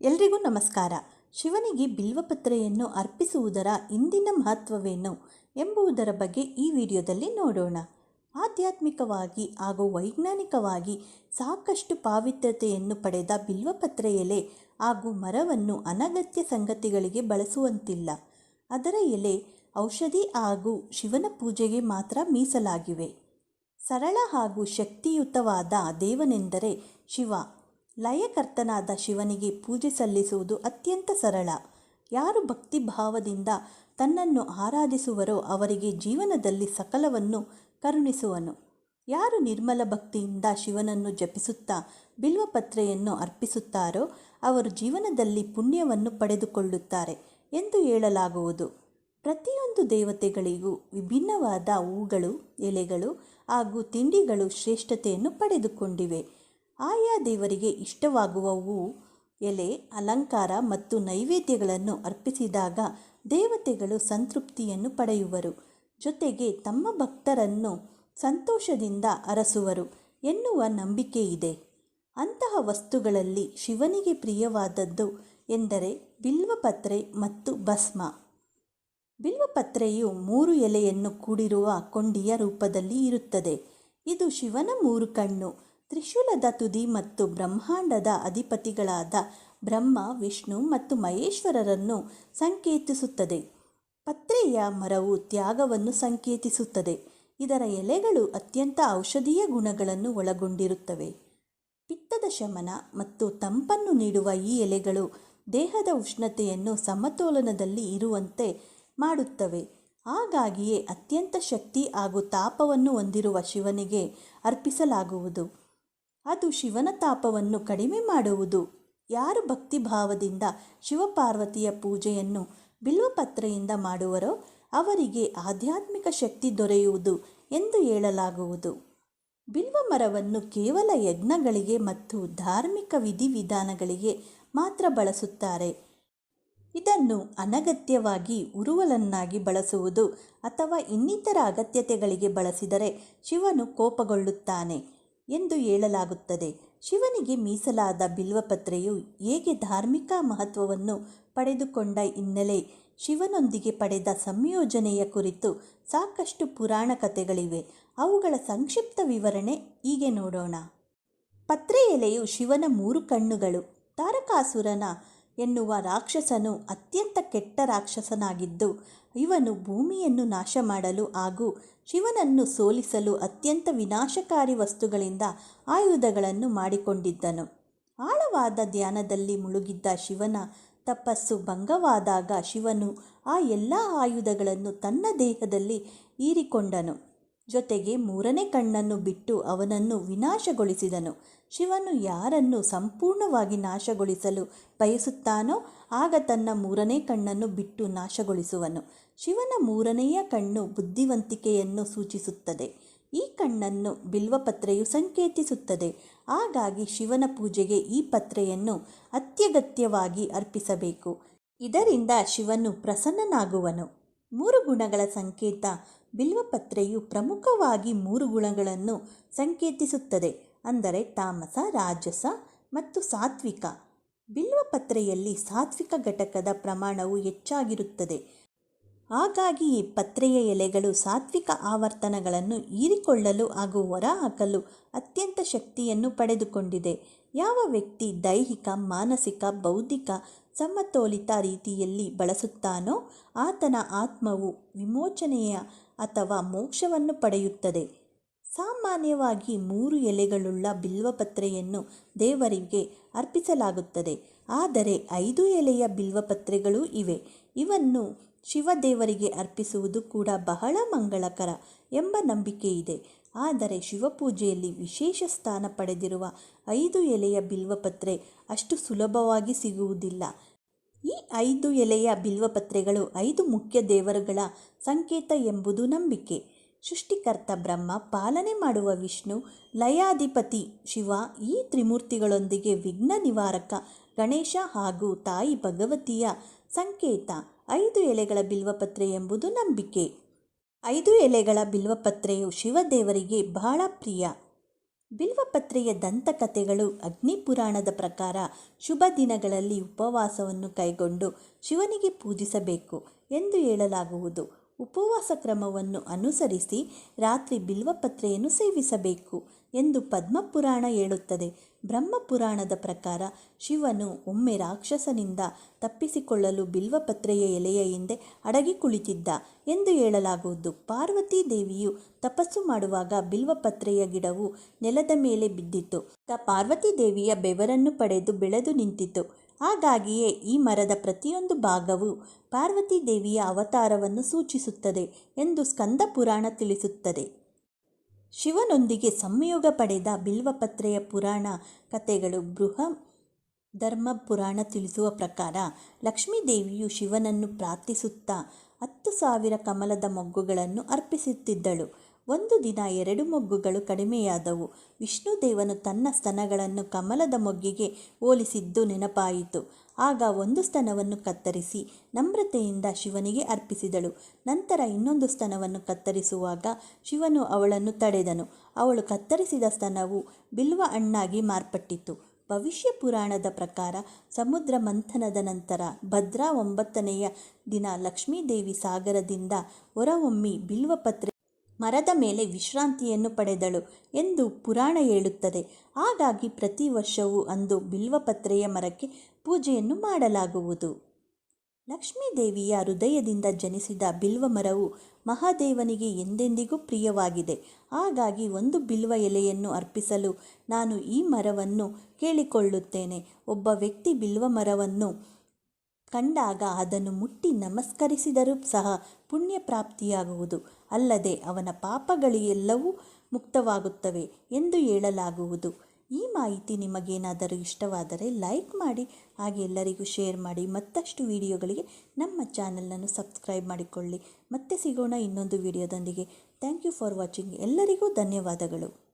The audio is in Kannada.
ಎಲ್ರಿಗೂ ನಮಸ್ಕಾರ. ಶಿವನಿಗೆ ಬಿಲ್ವಪತ್ರೆಯನ್ನು ಅರ್ಪಿಸುವುದರ ಇಂದಿನ ಮಹತ್ವವೇನು ಎಂಬುದರ ಬಗ್ಗೆ ಈ ವಿಡಿಯೋದಲ್ಲಿ ನೋಡೋಣ. ಆಧ್ಯಾತ್ಮಿಕವಾಗಿ ಹಾಗೂ ವೈಜ್ಞಾನಿಕವಾಗಿ ಸಾಕಷ್ಟು ಪಾವಿತ್ರತೆಯನ್ನು ಪಡೆದ ಬಿಲ್ವಪತ್ರೆ ಎಲೆ ಹಾಗೂ ಮರವನ್ನು ಅನಗತ್ಯ ಸಂಗತಿಗಳಿಗೆ ಬಳಸುವಂತಿಲ್ಲ. ಅದರ ಎಲೆ ಔಷಧಿ ಹಾಗೂ ಶಿವನ ಪೂಜೆಗೆ ಮಾತ್ರ ಮೀಸಲಾಗಿವೆ. ಸರಳ ಹಾಗೂ ಶಕ್ತಿಯುತವಾದ ದೇವನೆಂದರೆ ಶಿವ. ಲಯಕರ್ತನಾದ ಶಿವನಿಗೆ ಪೂಜೆ ಸಲ್ಲಿಸುವುದು ಅತ್ಯಂತ ಸರಳ. ಯಾರು ಭಕ್ತಿ ಭಾವದಿಂದ ತನ್ನನ್ನು ಆರಾಧಿಸುವರೋ ಅವರಿಗೆ ಜೀವನದಲ್ಲಿ ಸಕಲವನ್ನು ಕರುಣಿಸುವನು. ಯಾರು ನಿರ್ಮಲ ಭಕ್ತಿಯಿಂದ ಶಿವನನ್ನು ಜಪಿಸುತ್ತಾ ಬಿಲ್ವಪತ್ರೆಯನ್ನು ಅರ್ಪಿಸುತ್ತಾರೋ ಅವರು ಜೀವನದಲ್ಲಿ ಪುಣ್ಯವನ್ನು ಪಡೆದುಕೊಳ್ಳುತ್ತಾರೆ ಎಂದು ಹೇಳಲಾಗುವುದು. ಪ್ರತಿಯೊಂದು ದೇವತೆಗಳಿಗೂ ವಿಭಿನ್ನವಾದ ಹೂಗಳು, ಎಲೆಗಳು ಹಾಗೂ ತಿಂಡಿಗಳು ಶ್ರೇಷ್ಠತೆಯನ್ನು ಪಡೆದುಕೊಂಡಿವೆ. ಆಯಾ ದೇವರಿಗೆ ಇಷ್ಟವಾಗುವವು ಎಲೆ, ಅಲಂಕಾರ ಮತ್ತು ನೈವೇದ್ಯಗಳನ್ನು ಅರ್ಪಿಸಿದಾಗ ದೇವತೆಗಳು ಸಂತೃಪ್ತಿಯನ್ನು ಪಡೆಯುವರು. ಜೊತೆಗೆ ತಮ್ಮ ಭಕ್ತರನ್ನು ಸಂತೋಷದಿಂದ ಅರಸುವರು ಎನ್ನುವ ನಂಬಿಕೆ ಇದೆ ಅಂತಹ ವಸ್ತುಗಳಲ್ಲಿ ಶಿವನಿಗೆ ಪ್ರಿಯವಾದದ್ದು ಎಂದರೆ ಬಿಲ್ವಪತ್ರೆ ಮತ್ತು ಭಸ್ಮ. ಬಿಲ್ವಪತ್ರೆಯು ಮೂರು ಎಲೆಯನ್ನು ಕೂಡಿರುವ ಕೊಂಡಿಯ ರೂಪದಲ್ಲಿ ಇರುತ್ತದೆ. ಇದು ಶಿವನ ಮೂರು ಕಣ್ಣು. ತ್ರಿಶೂಲದ ತುದಿ ಮತ್ತು ಬ್ರಹ್ಮಾಂಡದ ಅಧಿಪತಿಗಳಾದ ಬ್ರಹ್ಮ, ವಿಷ್ಣು ಮತ್ತು ಮಹೇಶ್ವರರನ್ನು ಸಂಕೇತಿಸುತ್ತದೆ. ಪತ್ರೆಯ ಮರವು ತ್ಯಾಗವನ್ನು ಸಂಕೇತಿಸುತ್ತದೆ. ಇದರ ಎಲೆಗಳು ಅತ್ಯಂತ ಔಷಧೀಯ ಗುಣಗಳನ್ನು ಒಳಗೊಂಡಿರುತ್ತವೆ. ಪಿತ್ತದ ಶಮನ ಮತ್ತು ತಂಪನ್ನು ನೀಡುವ ಈ ಎಲೆಗಳು ದೇಹದ ಉಷ್ಣತೆಯನ್ನು ಸಮತೋಲನದಲ್ಲಿ ಇರುವಂತೆ ಮಾಡುತ್ತವೆ. ಹಾಗಾಗಿಯೇ ಅತ್ಯಂತ ಶಕ್ತಿ ಹಾಗೂ ತಾಪವನ್ನು ಹೊಂದಿರುವ ಶಿವನಿಗೆ ಅರ್ಪಿಸಲಾಗುವುದು. ಅದು ಶಿವನ ತಾಪವನ್ನು ಕಡಿಮೆ ಮಾಡುವುದು. ಯಾರು ಭಕ್ತಿಭಾವದಿಂದ ಶಿವಪಾರ್ವತಿಯ ಪೂಜೆಯನ್ನು ಬಿಲ್ವಪತ್ರೆಯಿಂದ ಮಾಡುವರೋ ಅವರಿಗೆ ಆಧ್ಯಾತ್ಮಿಕ ಶಕ್ತಿ ದೊರೆಯುವುದು ಎಂದು ಹೇಳಲಾಗುವುದು. ಬಿಲ್ವ ಮರವನ್ನು ಕೇವಲ ಯಜ್ಞಗಳಿಗೆ ಮತ್ತು ಧಾರ್ಮಿಕ ವಿಧಿವಿಧಾನಗಳಿಗೆ ಮಾತ್ರ ಬಳಸುತ್ತಾರೆ. ಇದನ್ನು ಅನಗತ್ಯವಾಗಿ ಉರುವಲನ್ನಾಗಿ ಬಳಸುವುದು ಅಥವಾ ಇನ್ನಿತರ ಅಗತ್ಯತೆಗಳಿಗೆ ಬಳಸಿದರೆ ಶಿವನು ಕೋಪಗೊಳ್ಳುತ್ತಾನೆ. ಎಂದು ಹೇಳಲಾಗುತ್ತದೆ. ಶಿವನಿಗೆ ಮೀಸಲಾದ ಬಿಲ್ವಪತ್ರೆಯು ಹೇಗೆ ಧಾರ್ಮಿಕ ಮಹತ್ವವನ್ನು ಪಡೆದುಕೊಂಡ ಹಿನ್ನೆಲೆ ಶಿವನೊಂದಿಗೆ ಪಡೆದ ಸಂಯೋಜನೆಯ ಕುರಿತು ಸಾಕಷ್ಟು ಪುರಾಣ ಕಥೆಗಳಿವೆ. ಅವುಗಳ ಸಂಕ್ಷಿಪ್ತ ವಿವರಣೆ ಹೀಗೆ ನೋಡೋಣ. ಪತ್ರೆ ಎಲೆಯು ಶಿವನ ಮೂರು ಕಣ್ಣುಗಳು. ತಾರಕಾಸುರನ ಎನ್ನುವ ರಾಕ್ಷಸನು ಅತ್ಯಂತ ಕೆಟ್ಟ ರಾಕ್ಷಸನಾಗಿದ್ದು, ಇವನು ಭೂಮಿಯನ್ನು ನಾಶ ಮಾಡಲು ಹಾಗೂ ಶಿವನನ್ನು ಸೋಲಿಸಲು ಅತ್ಯಂತ ವಿನಾಶಕಾರಿ ವಸ್ತುಗಳಿಂದ ಆಯುಧಗಳನ್ನು ಮಾಡಿಕೊಂಡಿದ್ದನು. ಆಳವಾದ ಧ್ಯಾನದಲ್ಲಿ ಮುಳುಗಿದ್ದ ಶಿವನ ತಪಸ್ಸು ಭಂಗವಾದಾಗ ಶಿವನು ಆ ಎಲ್ಲ ಆಯುಧಗಳನ್ನು ತನ್ನ ದೇಹದಲ್ಲಿ ಹೀರಿಕೊಂಡನು. ಜೊತೆಗೆ ಮೂರನೇ ಕಣ್ಣನ್ನು ಬಿಟ್ಟು ಅವನನ್ನು ವಿನಾಶಗೊಳಿಸಿದನು. ಶಿವನು ಯಾರನ್ನು ಸಂಪೂರ್ಣವಾಗಿ ನಾಶಗೊಳಿಸಲು ಬಯಸುತ್ತಾನೋ ಆಗ ತನ್ನ ಮೂರನೇ ಕಣ್ಣನ್ನು ಬಿಟ್ಟು ನಾಶಗೊಳಿಸುವನು. ಶಿವನ ಮೂರನೆಯ ಕಣ್ಣು ಬುದ್ಧಿವಂತಿಕೆಯನ್ನು ಸೂಚಿಸುತ್ತದೆ. ಈ ಕಣ್ಣನ್ನು ಬಿಲ್ವಪತ್ರೆಯು ಸಂಕೇತಿಸುತ್ತದೆ. ಹಾಗಾಗಿ ಶಿವನ ಪೂಜೆಗೆ ಈ ಪತ್ರೆಯನ್ನು ಅತ್ಯಗತ್ಯವಾಗಿ ಅರ್ಪಿಸಬೇಕು. ಇದರಿಂದ ಶಿವನು ಪ್ರಸನ್ನನಾಗುವನು. ಮೂರು ಗುಣಗಳ ಸಂಕೇತ ಬಿಲ್ವಪತ್ರೆಯು ಪ್ರಮುಖವಾಗಿ ಮೂರು ಗುಣಗಳನ್ನು ಸಂಕೇತಿಸುತ್ತದೆ. ಅಂದರೆ ತಾಮಸ, ರಾಜಸ ಮತ್ತು ಸಾತ್ವಿಕ. ಬಿಲ್ವಪತ್ರೆಯಲ್ಲಿ ಸಾತ್ವಿಕ ಘಟಕದ ಪ್ರಮಾಣವು ಹೆಚ್ಚಾಗಿರುತ್ತದೆ. ಹಾಗಾಗಿ ಈ ಪತ್ರೆಯ ಎಲೆಗಳು ಸಾತ್ವಿಕ ಆವರ್ತನಗಳನ್ನು ಹೀರಿಕೊಳ್ಳಲು ಹಾಗೂ ಹೊರಹಾಕಲು ಅತ್ಯಂತ ಶಕ್ತಿಯನ್ನು ಪಡೆದುಕೊಂಡಿದೆ. ಯಾವ ವ್ಯಕ್ತಿ ದೈಹಿಕ, ಮಾನಸಿಕ, ಬೌದ್ಧಿಕ ಸಮತೋಲಿತ ರೀತಿಯಲ್ಲಿ ಬಳಸುತ್ತಾನೋ ಆತನ ಆತ್ಮವು ವಿಮೋಚನೆಯ ಅಥವಾ ಮೋಕ್ಷವನ್ನು ಪಡೆಯುತ್ತದೆ. ಸಾಮಾನ್ಯವಾಗಿ ಮೂರು ಎಲೆಗಳುಳ್ಳ ಬಿಲ್ವಪತ್ರೆಯನ್ನು ದೇವರಿಗೆ ಅರ್ಪಿಸಲಾಗುತ್ತದೆ. ಆದರೆ ಐದು ಎಲೆಯ ಬಿಲ್ವಪತ್ರೆಗಳೂ ಇವೆ. ಇವನ್ನು ಶಿವದೇವರಿಗೆ ಅರ್ಪಿಸುವುದು ಕೂಡ ಬಹಳ ಮಂಗಳಕರ ಎಂಬ ನಂಬಿಕೆ ಇದೆ ಆದರೆ ಶಿವಪೂಜೆಯಲ್ಲಿ ವಿಶೇಷ ಸ್ಥಾನ ಪಡೆದಿರುವ ಐದು ಎಲೆಯ ಬಿಲ್ವಪತ್ರೆ ಅಷ್ಟು ಸುಲಭವಾಗಿ ಸಿಗುವುದಿಲ್ಲ. ಈ ಐದು ಎಲೆಯ ಬಿಲ್ವಪತ್ರೆಗಳು ಐದು ಮುಖ್ಯ ದೇವರುಗಳ ಸಂಕೇತ ಎಂಬುದು ನಂಬಿಕೆ. ಸೃಷ್ಟಿಕರ್ತ ಬ್ರಹ್ಮ ಪಾಲನೆ ಮಾಡುವ ವಿಷ್ಣು, ಲಯಾಧಿಪತಿ ಶಿವ ಈ ತ್ರಿಮೂರ್ತಿಗಳೊಂದಿಗೆ ವಿಘ್ನ ನಿವಾರಕ ಗಣೇಶ ಹಾಗೂ ತಾಯಿ ಭಗವತಿಯ ಸಂಕೇತ. ಐದು ಎಲೆಗಳ ಬಿಲ್ವಪತ್ರೆ ಎಂಬುದು ನಂಬಿಕೆ. ಐದು ಎಲೆಗಳ ಬಿಲ್ವಪತ್ರೆಯು ಶಿವದೇವರಿಗೆ ಬಹಳ ಪ್ರಿಯ. ಬಿಲ್ವಪತ್ರೆಯ ದಂತಕಥೆಗಳು ಅಗ್ನಿಪುರಾಣದ ಪ್ರಕಾರ ಶುಭ ದಿನಗಳಲ್ಲಿ ಉಪವಾಸವನ್ನು ಕೈಗೊಂಡು ಶಿವನಿಗೆ ಪೂಜಿಸಬೇಕು ಎಂದು ಹೇಳಲಾಗುವುದು. ಉಪವಾಸ ಕ್ರಮವನ್ನು ಅನುಸರಿಸಿ ರಾತ್ರಿ ಬಿಲ್ವಪತ್ರೆಯನ್ನು ಸೇವಿಸಬೇಕು ಎಂದು ಪದ್ಮಪುರಾಣ ಹೇಳುತ್ತದೆ. ಬ್ರಹ್ಮಪುರಾಣದ ಪ್ರಕಾರ ಶಿವನು ಒಮ್ಮೆ ರಾಕ್ಷಸನಿಂದ ತಪ್ಪಿಸಿಕೊಳ್ಳಲು ಬಿಲ್ವಪತ್ರೆಯ ಎಲೆಯ ಹಿಂದೆ ಅಡಗಿ ಕುಳಿತಿದ್ದ ಎಂದು ಹೇಳಲಾಗುವುದು. ಪಾರ್ವತೀ ದೇವಿಯು ತಪಸ್ಸು ಮಾಡುವಾಗ ಬಿಲ್ವಪತ್ರೆಯ ಗಿಡವು ನೆಲದ ಮೇಲೆ ಬಿದ್ದಿತು ಪಾರ್ವತೀ ದೇವಿಯ ಬೆವರನ್ನು ಪಡೆದು ಬೆಳೆದು ನಿಂತಿತು ಹಾಗಾಗಿಯೇ ಈ ಮರದ ಪ್ರತಿಯೊಂದು ಭಾಗವು ಪಾರ್ವತೀ ದೇವಿಯ ಅವತಾರವನ್ನು ಸೂಚಿಸುತ್ತದೆ ಎಂದು ಸ್ಕಂದ ಪುರಾಣ ತಿಳಿಸುತ್ತದೆ. ಶಿವನೊಂದಿಗೆ ಸಂಯೋಗ ಪಡೆದ ಬಿಲ್ವಪತ್ರೆಯ ಪುರಾಣ ಕಥೆಗಳು ಬೃಹ ಧರ್ಮ ಪುರಾಣ ತಿಳಿಸುವ ಪ್ರಕಾರ ಲಕ್ಷ್ಮೀದೇವಿಯು ಶಿವನನ್ನು ಪ್ರಾರ್ಥಿಸುತ್ತಾ ಹತ್ತು ಸಾವಿರ ಕಮಲದ ಮೊಗ್ಗುಗಳನ್ನು ಅರ್ಪಿಸುತ್ತಿದ್ದಳು. ಒಂದು ದಿನ ಎರಡು ಮೊಗ್ಗುಗಳು ಕಡಿಮೆಯಾದವು. ವಿಷ್ಣುದೇವನು ತನ್ನ ಸ್ತನಗಳನ್ನು ಕಮಲದ ಮೊಗ್ಗಿಗೆ ಹೋಲಿಸಿದ್ದು ನೆನಪಾಯಿತು. ಆಗ ಒಂದು ಸ್ತನವನ್ನು ಕತ್ತರಿಸಿ ನಮ್ರತೆಯಿಂದ ಶಿವನಿಗೆ ಅರ್ಪಿಸಿದಳು. ನಂತರ ಇನ್ನೊಂದು ಸ್ತನವನ್ನು ಕತ್ತರಿಸುವಾಗ ಶಿವನು ಅವಳನ್ನು ತಡೆದನು. ಅವಳು ಕತ್ತರಿಸಿದ ಸ್ತನವು ಬಿಲ್ವ ಅಣ್ಣಾಗಿ ಮಾರ್ಪಟ್ಟಿತು. ಭವಿಷ್ಯ ಪುರಾಣದ ಪ್ರಕಾರ ಸಮುದ್ರ ಮಂಥನದ ನಂತರ ಭದ್ರಾ ಒಂಬತ್ತನೆಯ ದಿನ ಲಕ್ಷ್ಮೀದೇವಿ ಸಾಗರದಿಂದ ಹೊರಹೊಮ್ಮಿ ಬಿಲ್ವಪತ್ರೆ ಮರದ ಮೇಲೆ ವಿಶ್ರಾಂತಿಯನ್ನು ಪಡೆದಳು ಎಂದು ಪುರಾಣ ಹೇಳುತ್ತದೆ. ಹಾಗಾಗಿ ಪ್ರತಿ ವರ್ಷವೂ ಅಂದು ಬಿಲ್ವಪತ್ರೆಯ ಮರಕ್ಕೆ ಪೂಜೆಯನ್ನು ಮಾಡಲಾಗುವುದು. ಲಕ್ಷ್ಮೀದೇವಿಯ ಹೃದಯದಿಂದ ಜನಿಸಿದ ಬಿಲ್ವ ಮರವು ಮಹಾದೇವನಿಗೆ ಎಂದೆಂದಿಗೂ ಪ್ರಿಯವಾಗಿದೆ. ಹಾಗಾಗಿ ಒಂದು ಬಿಲ್ವ ಎಲೆಯನ್ನು ಅರ್ಪಿಸಲು ನಾನು ಈ ಮರವನ್ನು ಕೇಳಿಕೊಳ್ಳುತ್ತೇನೆ. ಒಬ್ಬ ವ್ಯಕ್ತಿ ಬಿಲ್ವ ಮರವನ್ನು ಕಂಡಾಗ ಅದನ್ನು ಮುಟ್ಟಿ ನಮಸ್ಕರಿಸಿದರೂ ಸಹ ಪುಣ್ಯ ಪ್ರಾಪ್ತಿಯಾಗುವುದು ಅಲ್ಲದೆ ಅವನ ಪಾಪಗಳೆಲ್ಲವೂ ಮುಕ್ತವಾಗುತ್ತವೆ ಎಂದು ಹೇಳಲಾಗುವುದು. ಈ ಮಾಹಿತಿ ನಿಮಗೇನಾದರೂ ಇಷ್ಟವಾದರೆ ಲೈಕ್ ಮಾಡಿ, ಹಾಗೆ ಎಲ್ಲರಿಗೂ ಶೇರ್ ಮಾಡಿ. ಮತ್ತಷ್ಟು ವಿಡಿಯೋಗಳಿಗೆ ನಮ್ಮ ಚಾನಲನ್ನು ಸಬ್ಸ್ಕ್ರೈಬ್ ಮಾಡಿಕೊಳ್ಳಿ. ಮತ್ತೆ ಸಿಗೋಣ ಇನ್ನೊಂದು ವಿಡಿಯೋದೊಂದಿಗೆ. Thank you for watching. ಎಲ್ಲರಿಗೂ ಧನ್ಯವಾದಗಳು.